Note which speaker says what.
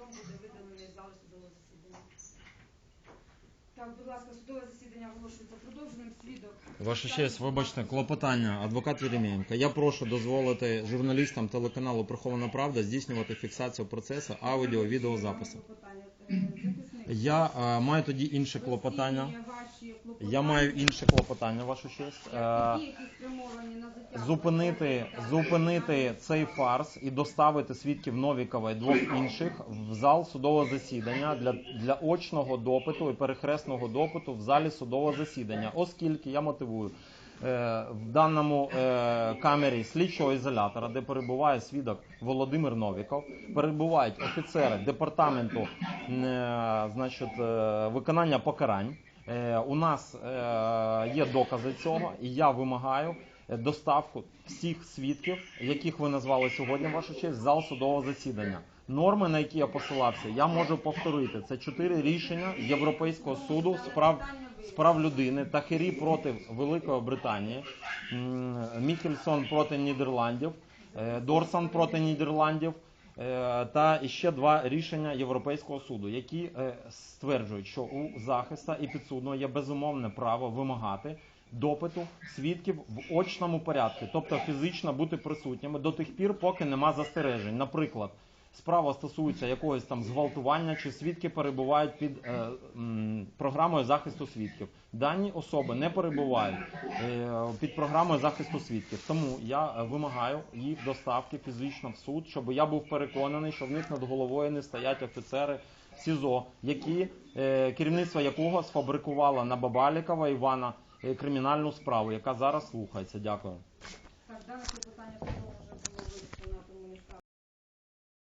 Speaker 1: судом буде видалений зали судового засідання.
Speaker 2: Так, будь ласка, судове засідання оголошується продовженим. Свідок.
Speaker 3: Ваша честь, вибачте, клопотання, адвокат Єремєєнко. Я прошу дозволити журналістам телеканалу Прихована Правда здійснювати фіксацію процесу аудіо, відеозапису.
Speaker 2: Клопотання. Е.
Speaker 3: Я е, маю тоді інше клопотання.
Speaker 2: Ваші клопотання.
Speaker 3: Я маю інше клопотання, ваша честь. Е,
Speaker 2: які спрямовані на затягування.
Speaker 3: Зупинити, зупинити цей фарс і доставити свідків Новікова і двох інших в зал судового засідання для, для очного допиту і перехресного допиту в залі судового засідання, оскільки я мотивую. Е, В даному е, камері слідчого ізолятора, де перебуває свідок Володимир Новіков, перебувають офіцери департаменту е, значить, виконання покарань. У нас є докази цього, і я вимагаю доставку всіх свідків, яких ви назвали сьогодні, ваша честь, зал судового засідання. Норми, на які я посилався, я можу повторити. Це чотири рішення Європейського суду з прав, з прав людини, Тахері проти Великої Британії, Міхельсон проти Нідерландів, е, Дорсан проти Нідерландів. Е, Та ще два рішення Європейського суду, які е, стверджують, що у захиста і підсудного є безумовне право вимагати допиту свідків в очному порядку, тобто фізично бути присутніми до тих пір, поки нема застережень. Наприклад, справа стосується якогось там зґвалтування, чи свідки перебувають під е, м, програмою захисту свідків. Дані особи не перебувають е, під програмою захисту свідків. Тому я е, вимагаю їх доставки фізично в суд, щоб я був переконаний, що в них над головою не стоять офіцери СІЗО, які е, керівництво якого сфабрикувало на Бабалікова Івана е, кримінальну справу, яка зараз слухається. Дякую.
Speaker 2: Так, дане клопотання